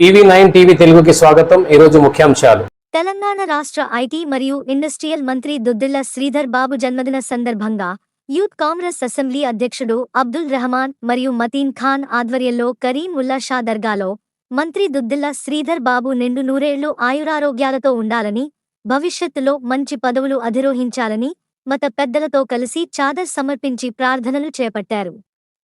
EV nine TV తెలుగుకి స్వాగతం. ఈరోజు ముఖ్యాంశాలు. తెలంగాణ రాష్ట్ర ఐటీ మరియు ఇండస్ట్రియల్ మంత్రి దుద్దిల్ల శ్రీధర్ బాబు జన్మదిన సందర్భంగా యూత్ కాంగ్రెస్ అసెంబ్లీ అధ్యక్షుడు అబ్దుల్ రెహమాన్ మరియు మతీన్ ఖాన్ ఆధ్వర్యంలో కరీం ఉల్లా షా దర్గాలో మంత్రి దుద్దిల్ల శ్రీధర్ బాబు నిండు నూరేళ్ళు ఆయురారోగ్యాలతో ఉండాలని భవిష్యత్తులో మంచి పదవులు అధిరోహించాలని మత పెద్దలతో కలిసి చాదర్ సమర్పించి ప్రార్థనలు చేపట్టారు.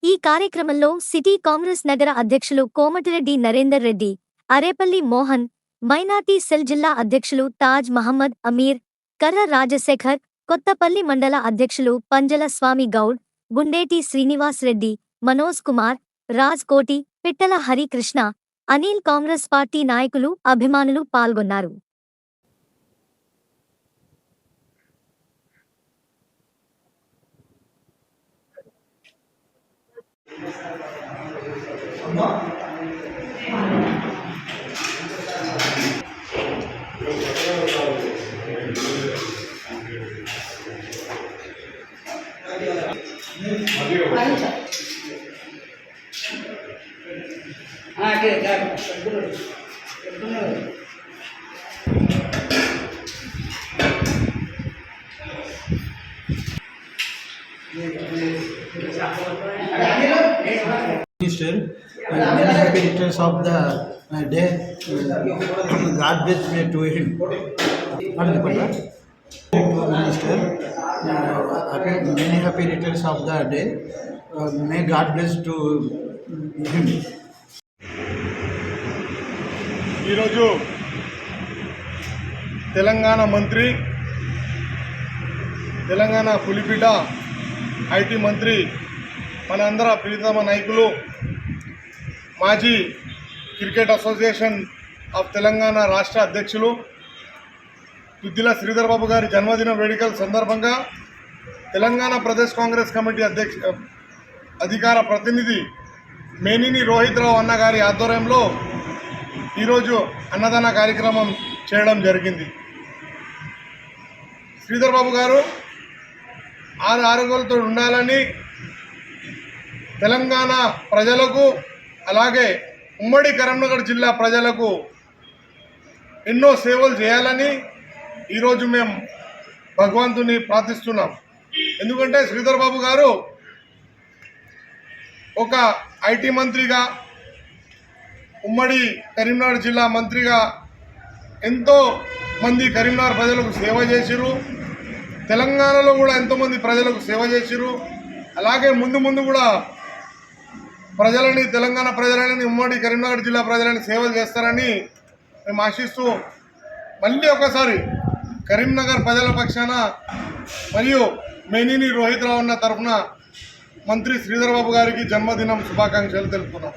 ఈ కార్యక్రమంలో సిటీ కాంగ్రెస్ నగర అధ్యక్షులు కోమటిరెడ్డి నరేందర్ రెడ్డి అరేపల్లి మోహన్ మైనార్టీ సెల్ జిల్లా అధ్యక్షులు తాజ్ మహమ్మద్ అమీర్ కర్ర రాజశేఖర్ కొత్తపల్లి మండల అధ్యక్షులు పంజల స్వామి గౌడ్ గుండేటి శ్రీనివాస్ రెడ్డి మనోజ్ కుమార్ రాజ్ కోటి పిట్టల హరికృష్ణ అనిల్ కాంగ్రెస్ పార్టీ నాయకులు అభిమానులు పాల్గొన్నారు. Ah, aqui, aqui, aqui. Minister, and many happy returns of the uh, day. Uh, God bless me to him. What is the matter? To Minister, uh, happy- many happy returns of the day. Uh, May God bless to him. ఈరోజు తెలంగాణ మంత్రి Telangana పులిపిట IT మంత్రి మనందర ప్రియతమ నాయకులు మాజీ cricket association of Telangana రాష్ట్ర అధ్యక్షులు దుద్దిల శ్రీధర్ బాబు గారి జన్మదిన వేడుకల సందర్భంగా తెలంగాణ ప్రదేశ్ కాంగ్రెస్ కమిటీ అధ్యక్ష అధికార ప్రతినిధి మేనిని రోహిత్ రావు అన్న గారి ఆధ్వర్యంలో ఈరోజు అన్నదాన కార్యక్రమం చేయడం జరిగింది. శ్రీధర్ బాబు గారు ఆరు ఆరోగ్యాలతో ఉండాలని తెలంగాణ ప్రజలకు అలాగే ఉమ్మడి కరీంనగర్ జిల్లా ప్రజలకు ఎన్నో సేవలు చేయాలని ఈరోజు మేము భగవంతుని ప్రార్థిస్తున్నాం. ఎందుకంటే శ్రీధర్ బాబు గారు ఒక ఐటీ మంత్రిగా ఉమ్మడి కరీంనగర్ జిల్లా మంత్రిగా ఎంతో మంది కరీంనగర్ ప్రజలకు సేవ చేసిరు తెలంగాణలో కూడా ఎంతోమంది ప్రజలకు సేవ చేసిరు అలాగే ముందు ముందు కూడా ప్రజలని తెలంగాణ ప్రజలని ఉమ్మడి కరీంనగర్ జిల్లా ప్రజలని సేవలు చేస్తారని మేము ఆశిస్తూ మళ్ళీ ఒకసారి కరీంనగర్ ప్రజల పక్షాన మరియు మేనిని రోహిత్ రావు అన్న తరఫున మంత్రి శ్రీధర్ బాబు గారికి జన్మదినం శుభాకాంక్షలు తెలుపుతున్నాం.